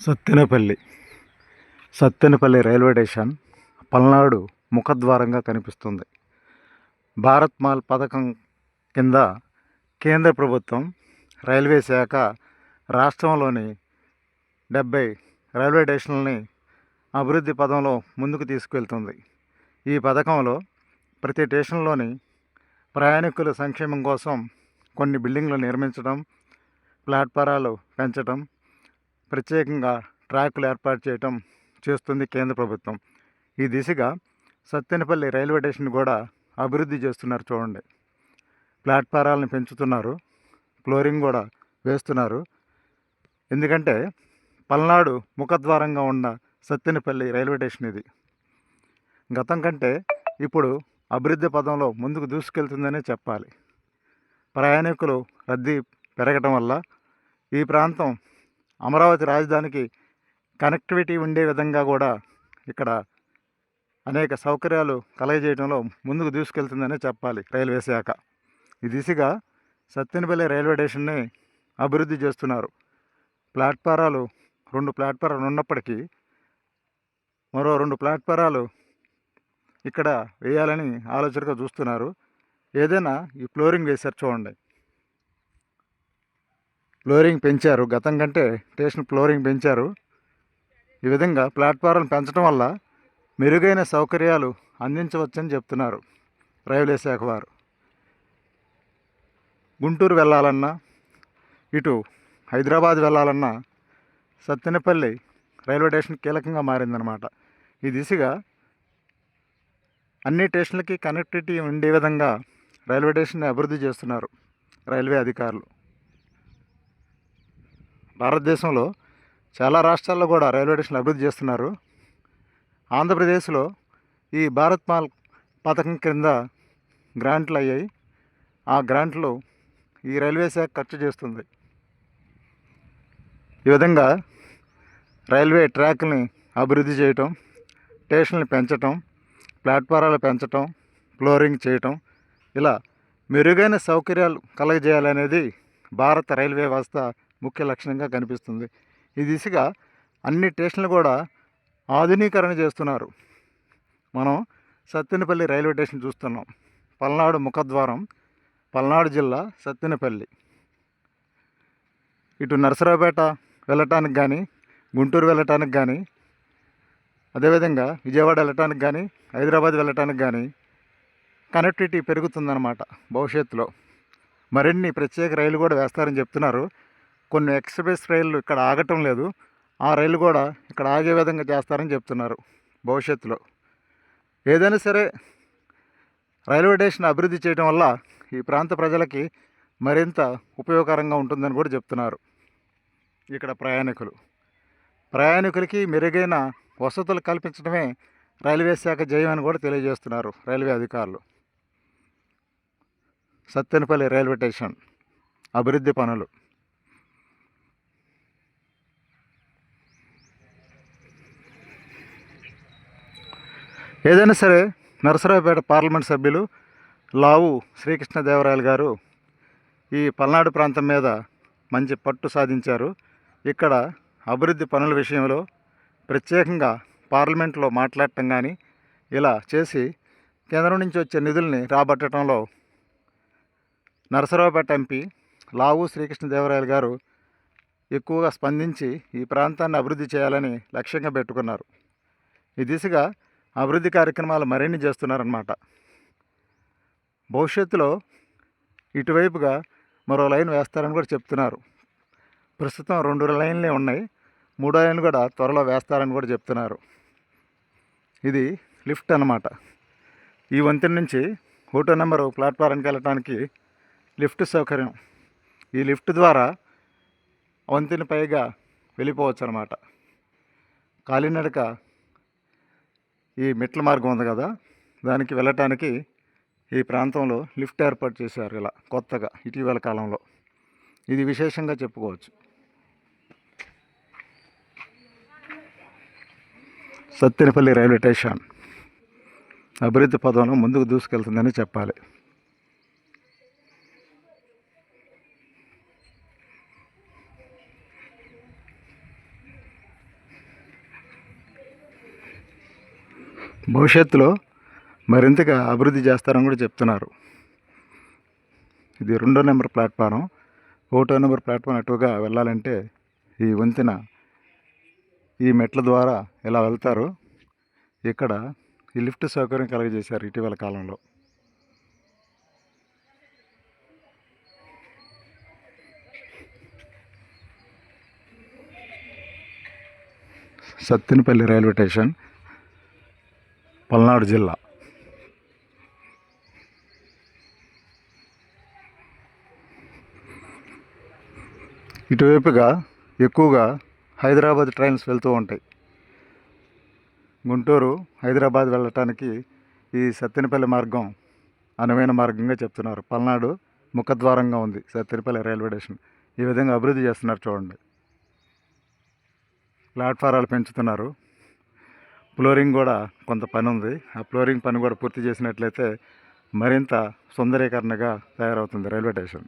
Sattenapalli. Sattenapalli railway station Palnadu ముఖద్వారంగా కనిపిస్తుంది. Bharat mall పథకం కింద కేంద్ర ప్రభుత్వం రైల్వే శాఖ రాష్ట్రంలోని డెబ్బై రైల్వే స్టేషన్లని అభివృద్ధి పదంలో ముందుకు తీసుకెళ్తుంది. ఈ పథకంలో ప్రతి స్టేషన్లోని ప్రయాణికుల సంక్షేమం కోసం కొన్ని బిల్డింగ్లు నిర్మించడం ప్లాట్ఫారాలు పెంచడం ప్రత్యేకంగా ట్రాకులు ఏర్పాటు చేయటం చేస్తుంది కేంద్ర ప్రభుత్వం. ఈ దిశగా సత్తెనపల్లి రైల్వే స్టేషన్ కూడా అభివృద్ధి చేస్తున్నారు చూడండి. ప్లాట్ఫారాలను పెంచుతున్నారు. ఫ్లోరింగ్ కూడా వేస్తున్నారు. ఎందుకంటే పల్నాడు ముఖద్వారంగా ఉన్న సత్తెనపల్లి రైల్వే స్టేషన్ ఇది. గతం కంటే ఇప్పుడు అభివృద్ధి పదంలో ముందుకు దూసుకెళ్తుందనే చెప్పాలి. ప్రయాణికులు రద్దీ పెరగటం వల్ల ఈ ప్రాంతం అమరావతి రాజధానికి కనెక్టివిటీ ఉండే విధంగా కూడా ఇక్కడ అనేక సౌకర్యాలు కలగజేయడంలో ముందుకు తీసుకెళ్తుందనే చెప్పాలి రైల్వే శాఖ. ఈ దిశగా సత్తెనపల్లి రైల్వే స్టేషన్ని అభివృద్ధి చేస్తున్నారు. ప్లాట్ఫారాలు రెండు ప్లాట్ఫారాలు ఉన్నప్పటికీ మరో రెండు ప్లాట్ఫారాలు ఇక్కడ వేయాలని ఆలోచనగా చూస్తున్నారు. ఏదైనా ఈ ఫ్లోరింగ్ వేశారు చూడండి. ఫ్లోరింగ్ పెంచారు. గతం కంటే స్టేషన్ ఫ్లోరింగ్ పెంచారు. ఈ విధంగా ప్లాట్ఫారం పెంచడం వల్ల మెరుగైన సౌకర్యాలు అందించవచ్చని చెప్తున్నారు రైల్వే శాఖ వారు. గుంటూరు వెళ్ళాలన్నా ఇటు హైదరాబాద్ వెళ్ళాలన్నా సత్తెనపల్లి రైల్వే స్టేషన్ కీలకంగా మారిందనమాట ఈ దిశగా అన్ని స్టేషన్లకి కనెక్టివిటీ ఉండే విధంగా రైల్వే స్టేషన్ని అభివృద్ధి చేస్తున్నారు రైల్వే అధికారులు. భారతదేశంలో చాలా రాష్ట్రాల్లో కూడా రైల్వే స్టేషన్లు అభివృద్ధి చేస్తున్నారు. ఆంధ్రప్రదేశ్లో ఈ భారత్ మాల్ పథకం కింద గ్రాంట్లు అయ్యాయి. ఆ గ్రాంట్లు ఈ రైల్వే శాఖ ఖర్చు చేస్తుంది. ఈ విధంగా రైల్వే ట్రాక్ని అభివృద్ధి చేయటం స్టేషన్లు పెంచటం ప్లాట్ఫారాలు పెంచటం ఫ్లోరింగ్ చేయటం ఇలా మెరుగైన సౌకర్యాలు కలగజేయాలనేది భారత రైల్వే వ్యవస్థ ముఖ్య లక్షణంగా కనిపిస్తుంది. ఈ దిశగా అన్ని స్టేషన్లు కూడా ఆధునీకరణ చేస్తున్నారు. మనం సత్తెనపల్లి రైల్వే స్టేషన్ చూస్తున్నాం. పల్నాడు ముఖద్వారం పల్నాడు జిల్లా సత్తెనపల్లి ఇటు నరసరావుపేట వెళ్ళటానికి కానీ గుంటూరు వెళ్ళటానికి కానీ అదేవిధంగా విజయవాడ వెళ్ళటానికి కానీ హైదరాబాద్ వెళ్ళటానికి కానీ కనెక్టివిటీ పెరుగుతుందన్నమాట భవిష్యత్తులో. మరిన్ని ప్రత్యేక రైలు కూడా వేస్తారని చెప్తున్నారు. కొన్ని ఎక్స్ప్రెస్ రైళ్ళు ఇక్కడ ఆగటం లేదు. ఆ రైలు కూడా ఇక్కడ ఆగే విధంగా చేస్తారని చెప్తున్నారు భవిష్యత్తులో. ఏదైనా సరే రైల్వే స్టేషన్ అభివృద్ధి చేయడం వల్ల ఈ ప్రాంత ప్రజలకి మరింత ఉపయోగకరంగా ఉంటుందని కూడా చెప్తున్నారు ఇక్కడ ప్రయాణికులు. ప్రయాణికులకి మెరుగైన వసతులు కల్పించడమే రైల్వే శాఖ జయమని కూడా తెలియజేస్తున్నారు రైల్వే అధికారులు. సత్తెనపల్లి రైల్వే స్టేషన్ అభివృద్ధి పనులు. ఏదైనా సరే నరసరావుపేట పార్లమెంట్ సభ్యులు లావు శ్రీకృష్ణదేవరాయలు గారు ఈ పల్నాడు ప్రాంతం మీద మంచి పట్టు సాధించారు. ఇక్కడ అభివృద్ధి పనుల విషయంలో ప్రత్యేకంగా పార్లమెంట్లో మాట్లాడటం కానీ ఇలా చేసి కేంద్రం నుంచి వచ్చే నిధుల్ని రాబట్టడంలో నరసరావుపేట ఎంపీ లావు శ్రీకృష్ణదేవరాయలు గారు ఎక్కువగా స్పందించి ఈ ప్రాంతాన్ని అభివృద్ధి చేయాలని లక్ష్యంగా పెట్టుకున్నారు. ఈ దిశగా అభివృద్ధి కార్యక్రమాలు మరిన్ని చేస్తున్నారన్నమాట. భవిష్యత్తులో ఇటువైపుగా మరో లైన్ వేస్తారని కూడా చెప్తున్నారు. ప్రస్తుతం రెండు లైన్లే ఉన్నాయి. మూడో లైన్ కూడా త్వరలో వేస్తారని కూడా చెప్తున్నారు. ఇది లిఫ్ట్ అన్నమాట. ఈ వంతెన నుంచి ఒకటో నెంబరు ప్లాట్ఫారంకి వెళ్ళటానికి లిఫ్ట్ సౌకర్యం. ఈ లిఫ్ట్ ద్వారా వంతెన పైగా వెళ్ళిపోవచ్చు అనమాట కాలినడక ఈ మెట్ల మార్గం ఉంది కదా దానికి వెళ్ళటానికి ఈ ప్రాంతంలో లిఫ్ట్ ఏర్పాటు చేశారు ఇలా కొత్తగా ఇటీవల కాలంలో. ఇది విశేషంగా చెప్పుకోవచ్చు. సత్తెనపల్లి రైల్వే స్టేషన్ అభివృద్ధి పదంలో ముందుకు దూసుకెళ్తుందని చెప్పాలి. భవిష్యత్తులో మరింతగా అభివృద్ధి చేస్తారని కూడా చెప్తున్నారు. ఇది రెండో నెంబర్ ప్లాట్ఫారం. ఒకటో నెంబర్ ప్లాట్ఫారం అటుగా వెళ్ళాలంటే ఈ వంతెన ఈ మెట్ల ద్వారా ఇలా వెళ్తారు ఇక్కడ ఈ లిఫ్ట్ సౌకర్యం కలుగజేశారు ఇటీవల కాలంలో. Sattenapalli railway station. పల్నాడు జిల్లా. ఇటువైపుగా ఎక్కువగా హైదరాబాద్ ట్రైన్స్ వెళ్తూ ఉంటాయి. గుంటూరు హైదరాబాద్ వెళ్ళటానికి ఈ సత్తెనపల్లి మార్గం అనువైన మార్గంగా చెప్తున్నారు. పల్నాడు ముఖద్వారంగా ఉంది సత్తెనపల్లి రైల్వే స్టేషన్. ఈ విధంగా అభివృద్ధి చేస్తున్నారు చూడండి. ప్లాట్ఫారాలు పెంచుతున్నారు. ఫ్లోరింగ్ కూడా కొంత పని ఉంది. ఆ ఫ్లోరింగ్ పని కూడా పూర్తి చేసినట్లయితే మరింత సుందరీకరణగా తయారవుతుంది రైల్వే స్టేషన్.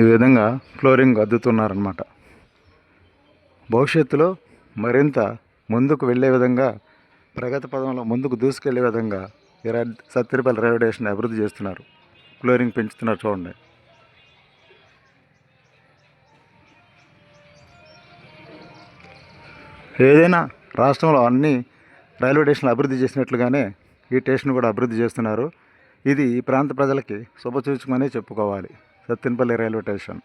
ఈ విధంగా ఫ్లోరింగ్ అద్దుతున్నారనమాట భవిష్యత్తులో మరింత ముందుకు వెళ్ళే విధంగా ప్రగతి పదంలో ముందుకు దూసుకెళ్ళే విధంగా ఈ సత్తిరిపల్లి రైల్వే స్టేషన్ అభివృద్ధి చేస్తున్నారు. ఫ్లోరింగ్ పెంచుతున్నారు చూడండి. ఏదైనా రాష్ట్రంలో అన్ని రైల్వే స్టేషన్లు అభివృద్ధి చేసినట్లుగానే ఈ స్టేషన్ కూడా అభివృద్ధి చేస్తున్నారు. ఇది ఈ ప్రాంత ప్రజలకి శుభసూచకమనే చెప్పుకోవాలి. Sattenapalli railway station.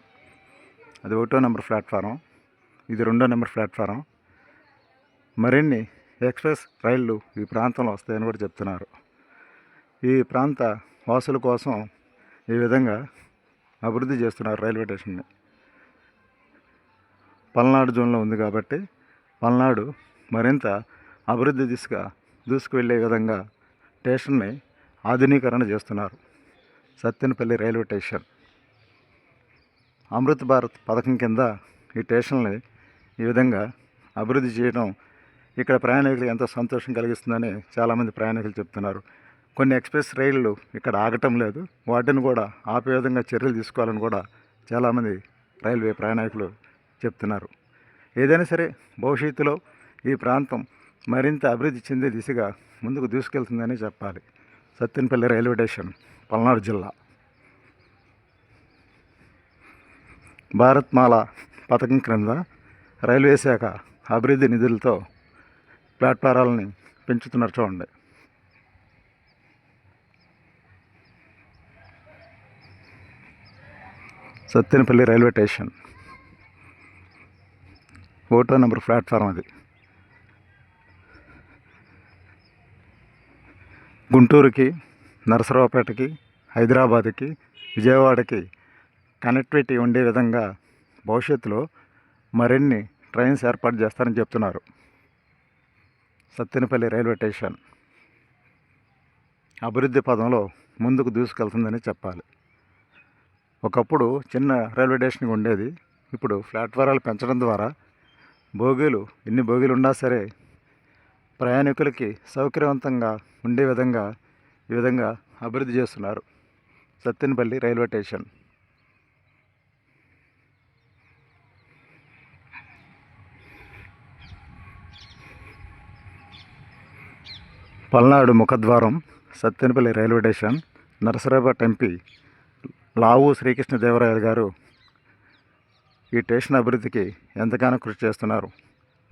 అది ఒకటో నెంబర్ ప్లాట్ఫారం. ఇది రెండో నెంబర్ ప్లాట్ఫారం. మరిన్ని ఎక్స్ప్రెస్ రైళ్ళు ఈ ప్రాంతంలో వస్తాయని కూడా చెప్తున్నారు. ఈ ప్రాంత వాసుల కోసం ఈ విధంగా అభివృద్ధి చేస్తున్నారు రైల్వే స్టేషన్ని పల్నాడు జోన్లో ఉంది కాబట్టి పల్నాడు మరింత అభివృద్ధి దిశగా దూసుకువెళ్ళే విధంగా స్టేషన్ని ఆధునీకరణ చేస్తున్నారు. Sattenapalli railway station. Amrit Bharat పథకం కింద ఈ స్టేషన్ని ఈ విధంగా అభివృద్ధి చేయడం ఇక్కడ ప్రయాణికులు ఎంతో సంతోషం కలిగిస్తుందని చాలామంది ప్రయాణికులు చెప్తున్నారు. కొన్ని ఎక్స్ప్రెస్ రైళ్ళు ఇక్కడ ఆగటం లేదు. వాటిని కూడా ఆపే విధంగా చర్యలు తీసుకోవాలని కూడా చాలామంది రైల్వే ప్రయాణికులు చెప్తున్నారు. ఏదైనా సరే భవిష్యత్తులో ఈ ప్రాంతం మరింత అభివృద్ధి చెందే దిశగా ముందుకు దూసుకెళ్తుందని చెప్పాలి. సత్తెనపల్లి రైల్వే స్టేషన్ పల్నాడు జిల్లా. భారత్మాల పథకం క్రింద రైల్వే శాఖ అభివృద్ధి నిధులతో ప్లాట్ఫారాలని పెంచుతున్నారు చూడండి. Sattenapalli railway station. ఓటో నెంబర్ ప్లాట్ఫారం అది. గుంటూరుకి నరసరావుపేటకి హైదరాబాద్కి విజయవాడకి కనెక్టివిటీ ఉండే విధంగా భవిష్యత్తులో మరిన్ని ట్రైన్స్ ఏర్పాటు చేస్తారని చెప్తున్నారు సత్తెనపల్లి రైల్వే స్టేషన్. అభివృద్ధి పదంలో ముందుకు దూసుకెళ్తుందని చెప్పాలి. ఒకప్పుడు చిన్న రైల్వే స్టేషన్ ఉండేది. ఇప్పుడు ప్లాట్ఫారాలు పెంచడం ద్వారా బోగీలు ఎన్ని బోగీలు ఉన్నా సరే ప్రయాణికులకి సౌకర్యవంతంగా ఉండే విధంగా ఈ విధంగా అభివృద్ధి చేస్తున్నారు. Sattenapalli railway station. పల్నాడు ముఖద్వారం Sattenapalli railway station Narasaraopet MP Lavu Srikrishnadevarayalu గారు ఈ స్టేషన్ అభివృద్ధికి ఎంతగానో కృషి చేస్తున్నారు.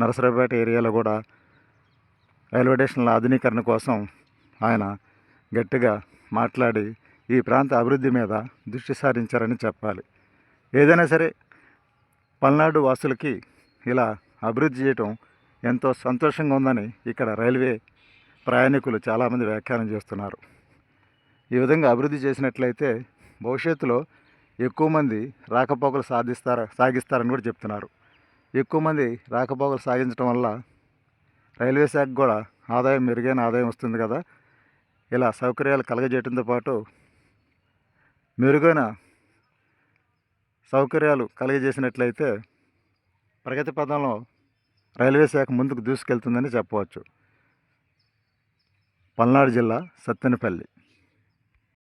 నరసరావుపేట ఏరియాలో కూడా రైల్వే స్టేషన్ల ఆధునీకరణ కోసం ఆయన గట్టిగా మాట్లాడి ఈ ప్రాంత అభివృద్ధి మీద దృష్టి సారించారని చెప్పాలి. ఏదైనా సరే పల్నాడు వాసులకి ఇలా అభివృద్ధి చేయటం ఎంతో సంతోషంగా ఉందని ఇక్కడ రైల్వే ప్రయాణికులు చాలామంది వ్యాఖ్యానం చేస్తున్నారు. ఈ విధంగా అభివృద్ధి చేసినట్లయితే భవిష్యత్తులో ఎక్కువ మంది రాకపోకలు సాధిస్తారా సాగిస్తారని కూడా చెప్తున్నారు. ఎక్కువ మంది రాకపోకలు సాగించడం వల్ల రైల్వే శాఖ కూడా ఆదాయం మెరుగైన ఆదాయం వస్తుంది కదా. ఇలా సౌకర్యాలు కలగజేయడంతో పాటు మెరుగైన సౌకర్యాలు కలిగజేసినట్లయితే ప్రగతి పదంలో రైల్వే శాఖ ముందుకు దూసుకెళ్తుందని చెప్పవచ్చు. పల్నాడు జిల్లా సత్తెనపల్లి.